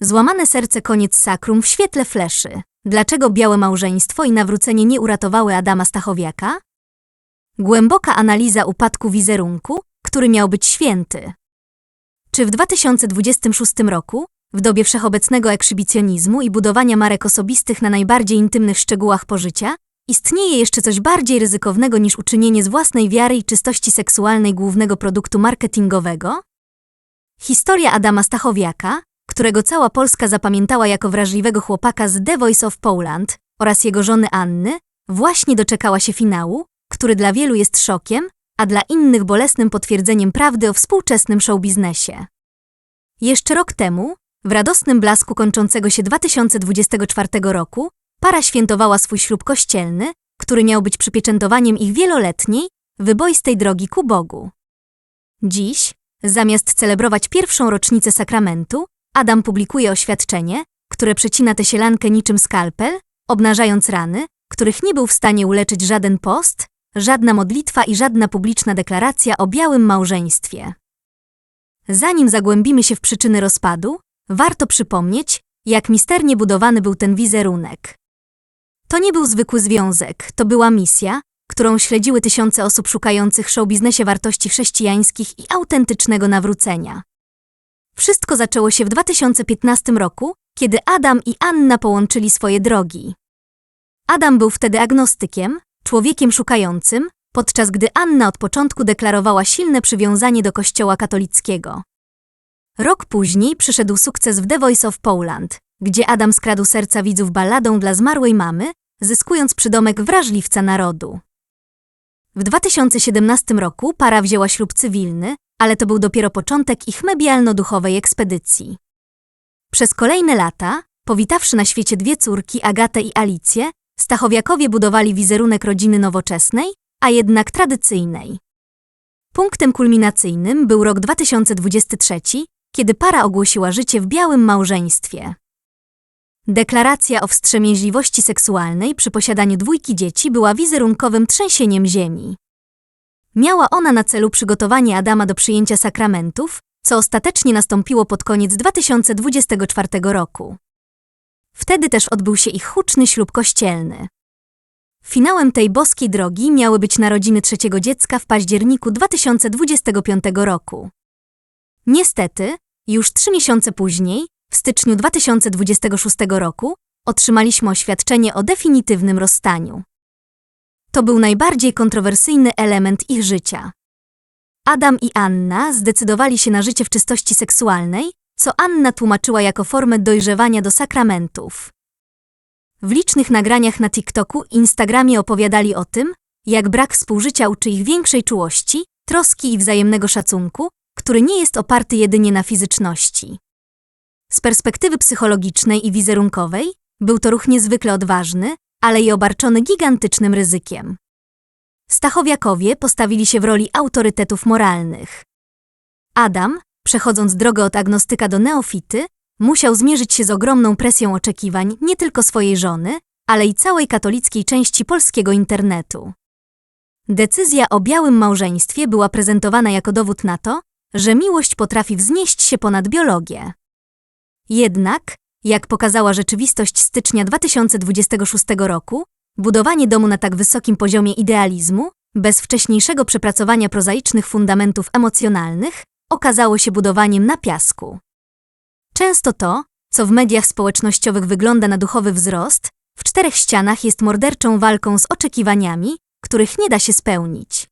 Złamane serce koniec sakrum w świetle fleszy. Dlaczego białe małżeństwo i nawrócenie nie uratowały Adama Stachowiaka? Głęboka analiza upadku wizerunku, który miał być święty. Czy w 2026 roku, w dobie wszechobecnego ekshibicjonizmu i budowania marek osobistych na najbardziej intymnych szczegółach pożycia, istnieje jeszcze coś bardziej ryzykownego niż uczynienie z własnej wiary i czystości seksualnej głównego produktu marketingowego? Historia Adama Stachowiaka, którego cała Polska zapamiętała jako wrażliwego chłopaka z The Voice of Poland oraz jego żony Anny, właśnie doczekała się finału, który dla wielu jest szokiem, a dla innych bolesnym potwierdzeniem prawdy o współczesnym showbiznesie. Jeszcze rok temu, w radosnym blasku kończącego się 2024 roku, para świętowała swój ślub kościelny, który miał być przypieczętowaniem ich wieloletniej, wyboistej drogi ku Bogu. Dziś, zamiast celebrować pierwszą rocznicę sakramentu, Adam publikuje oświadczenie, które przecina tę sielankę niczym skalpel, obnażając rany, których nie był w stanie uleczyć żaden post, żadna modlitwa i żadna publiczna deklaracja o białym małżeństwie. Zanim zagłębimy się w przyczyny rozpadu, warto przypomnieć, jak misternie budowany był ten wizerunek. To nie był zwykły związek, to była misja, którą śledziły tysiące osób szukających w showbiznesie wartości chrześcijańskich i autentycznego nawrócenia. Wszystko zaczęło się w 2015 roku, kiedy Adam i Anna połączyli swoje drogi. Adam był wtedy agnostykiem, człowiekiem szukającym, podczas gdy Anna od początku deklarowała silne przywiązanie do kościoła katolickiego. Rok później przyszedł sukces w The Voice of Poland, gdzie Adam skradł serca widzów balladą dla zmarłej mamy, zyskując przydomek wrażliwca narodu. W 2017 roku para wzięła ślub cywilny, ale to był dopiero początek ich medialno-duchowej ekspedycji. Przez kolejne lata, powitawszy na świecie dwie córki, Agatę i Alicję, Stachowiakowie budowali wizerunek rodziny nowoczesnej, a jednak tradycyjnej. Punktem kulminacyjnym był rok 2023, kiedy para ogłosiła życie w białym małżeństwie. Deklaracja o wstrzemięźliwości seksualnej przy posiadaniu dwójki dzieci była wizerunkowym trzęsieniem ziemi. Miała ona na celu przygotowanie Adama do przyjęcia sakramentów, co ostatecznie nastąpiło pod koniec 2024 roku. Wtedy też odbył się ich huczny ślub kościelny. Finałem tej boskiej drogi miały być narodziny trzeciego dziecka w październiku 2025 roku. Niestety, już trzy miesiące później, w styczniu 2026 roku, otrzymaliśmy oświadczenie o definitywnym rozstaniu. To był najbardziej kontrowersyjny element ich życia. Adam i Anna zdecydowali się na życie w czystości seksualnej, co Anna tłumaczyła jako formę dojrzewania do sakramentów. W licznych nagraniach na TikToku i Instagramie opowiadali o tym, jak brak współżycia uczy ich większej czułości, troski i wzajemnego szacunku, który nie jest oparty jedynie na fizyczności. Z perspektywy psychologicznej i wizerunkowej był to ruch niezwykle odważny, ale i obarczony gigantycznym ryzykiem. Stachowiakowie postawili się w roli autorytetów moralnych. Adam, przechodząc drogę od agnostyka do neofity, musiał zmierzyć się z ogromną presją oczekiwań nie tylko swojej żony, ale i całej katolickiej części polskiego internetu. Decyzja o białym małżeństwie była prezentowana jako dowód na to, że miłość potrafi wznieść się ponad biologię. Jednak, jak pokazała rzeczywistość stycznia 2026 roku, budowanie domu na tak wysokim poziomie idealizmu, bez wcześniejszego przepracowania prozaicznych fundamentów emocjonalnych, okazało się budowaniem na piasku. Często to, co w mediach społecznościowych wygląda na duchowy wzrost, w czterech ścianach jest morderczą walką z oczekiwaniami, których nie da się spełnić.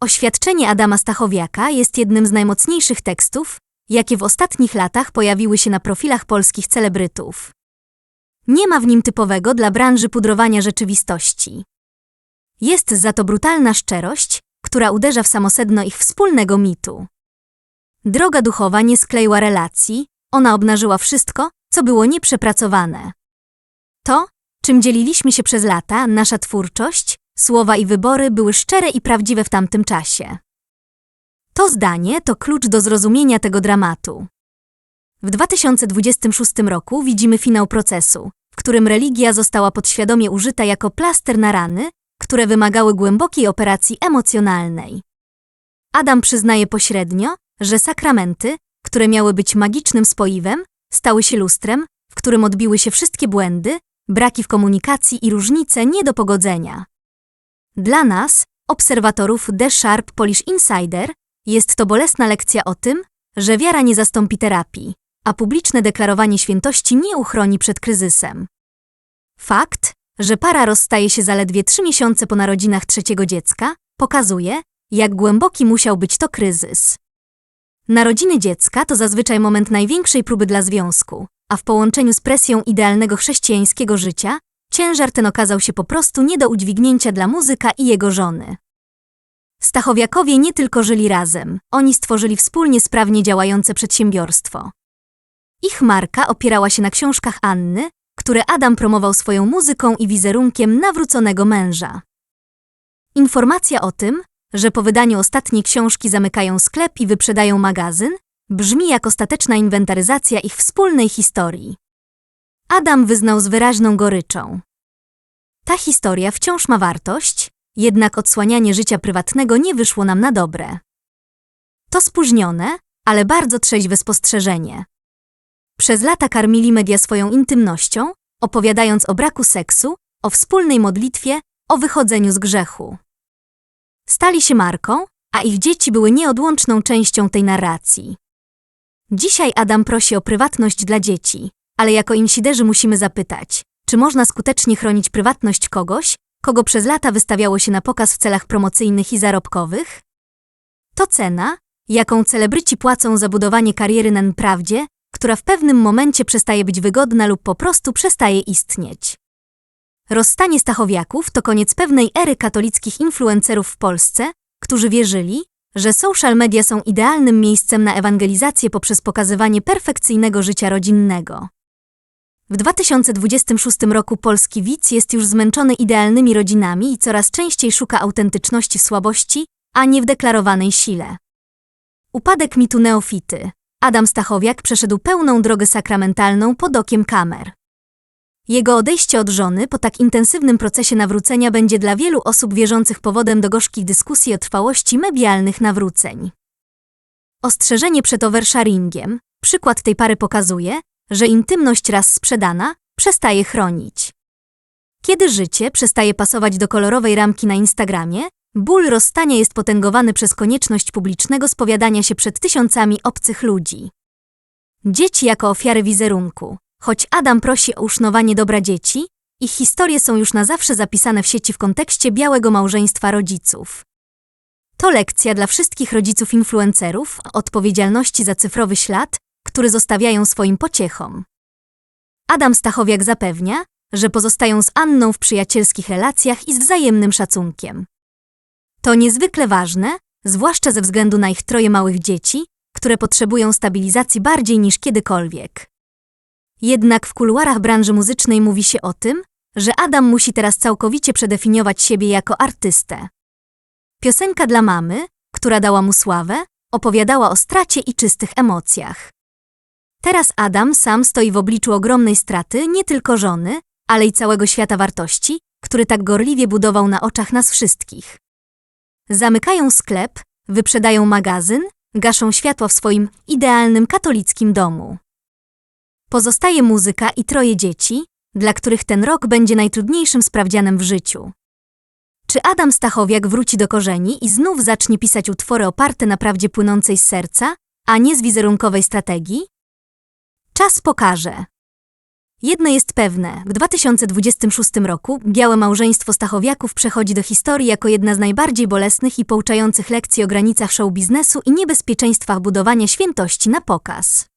Oświadczenie Adama Stachowiaka jest jednym z najmocniejszych tekstów, jakie w ostatnich latach pojawiły się na profilach polskich celebrytów. Nie ma w nim typowego dla branży pudrowania rzeczywistości. Jest za to brutalna szczerość, która uderza w samosedno ich wspólnego mitu. Droga duchowa nie skleiła relacji, ona obnażyła wszystko, co było nieprzepracowane. To, czym dzieliliśmy się przez lata, nasza twórczość, słowa i wybory były szczere i prawdziwe w tamtym czasie. To zdanie to klucz do zrozumienia tego dramatu. W 2026 roku widzimy finał procesu, w którym religia została podświadomie użyta jako plaster na rany, które wymagały głębokiej operacji emocjonalnej. Adam przyznaje pośrednio, że sakramenty, które miały być magicznym spoiwem, stały się lustrem, w którym odbiły się wszystkie błędy, braki w komunikacji i różnice nie do pogodzenia. Dla nas, obserwatorów The Sharp Polish Insider, jest to bolesna lekcja o tym, że wiara nie zastąpi terapii, a publiczne deklarowanie świętości nie uchroni przed kryzysem. Fakt, że para rozstaje się zaledwie trzy miesiące po narodzinach trzeciego dziecka, pokazuje, jak głęboki musiał być to kryzys. Narodziny dziecka to zazwyczaj moment największej próby dla związku, a w połączeniu z presją idealnego chrześcijańskiego życia, ciężar ten okazał się po prostu nie do udźwignięcia dla muzyka i jego żony. Stachowiakowie nie tylko żyli razem, oni stworzyli wspólnie sprawnie działające przedsiębiorstwo. Ich marka opierała się na książkach Anny, które Adam promował swoją muzyką i wizerunkiem nawróconego męża. Informacja o tym, że po wydaniu ostatniej książki zamykają sklep i wyprzedają magazyn, brzmi jak ostateczna inwentaryzacja ich wspólnej historii. Adam wyznał z wyraźną goryczą. Ta historia wciąż ma wartość, jednak odsłanianie życia prywatnego nie wyszło nam na dobre. To spóźnione, ale bardzo trzeźwe spostrzeżenie. Przez lata karmili media swoją intymnością, opowiadając o braku seksu, o wspólnej modlitwie, o wychodzeniu z grzechu. Stali się marką, a ich dzieci były nieodłączną częścią tej narracji. Dzisiaj Adam prosi o prywatność dla dzieci, ale jako insiderzy musimy zapytać, czy można skutecznie chronić prywatność kogoś, kogo przez lata wystawiało się na pokaz w celach promocyjnych i zarobkowych? To cena, jaką celebryci płacą za budowanie kariery na prawdzie, która w pewnym momencie przestaje być wygodna lub po prostu przestaje istnieć. Rozstanie Stachowiaków to koniec pewnej ery katolickich influencerów w Polsce, którzy wierzyli, że social media są idealnym miejscem na ewangelizację poprzez pokazywanie perfekcyjnego życia rodzinnego. W 2026 roku polski widz jest już zmęczony idealnymi rodzinami i coraz częściej szuka autentyczności w słabości, a nie w deklarowanej sile. Upadek mitu neofity. Adam Stachowiak przeszedł pełną drogę sakramentalną pod okiem kamer. Jego odejście od żony po tak intensywnym procesie nawrócenia będzie dla wielu osób wierzących powodem do gorzkich dyskusji o trwałości medialnych nawróceń. Ostrzeżenie przed oversharingiem. Przykład tej pary pokazuje, że intymność raz sprzedana przestaje chronić. Kiedy życie przestaje pasować do kolorowej ramki na Instagramie, ból rozstania jest potęgowany przez konieczność publicznego spowiadania się przed tysiącami obcych ludzi. Dzieci jako ofiary wizerunku. Choć Adam prosi o uszanowanie dobra dzieci, ich historie są już na zawsze zapisane w sieci w kontekście białego małżeństwa rodziców. To lekcja dla wszystkich rodziców influencerów odpowiedzialności za cyfrowy ślad, który zostawiają swoim pociechom. Adam Stachowiak zapewnia, że pozostają z Anną w przyjacielskich relacjach i z wzajemnym szacunkiem. To niezwykle ważne, zwłaszcza ze względu na ich troje małych dzieci, które potrzebują stabilizacji bardziej niż kiedykolwiek. Jednak w kuluarach branży muzycznej mówi się o tym, że Adam musi teraz całkowicie przedefiniować siebie jako artystę. Piosenka dla mamy, która dała mu sławę, opowiadała o stracie i czystych emocjach. Teraz Adam sam stoi w obliczu ogromnej straty nie tylko żony, ale i całego świata wartości, który tak gorliwie budował na oczach nas wszystkich. Zamykają sklep, wyprzedają magazyn, gaszą światło w swoim idealnym katolickim domu. Pozostaje muzyka i troje dzieci, dla których ten rok będzie najtrudniejszym sprawdzianem w życiu. Czy Adam Stachowiak wróci do korzeni i znów zacznie pisać utwory oparte na prawdzie płynącej z serca, a nie z wizerunkowej strategii? Czas pokaże. Jedno jest pewne, w 2026 roku białe małżeństwo Stachowiaków przechodzi do historii jako jedna z najbardziej bolesnych i pouczających lekcji o granicach show biznesu i niebezpieczeństwach budowania świętości na pokaz.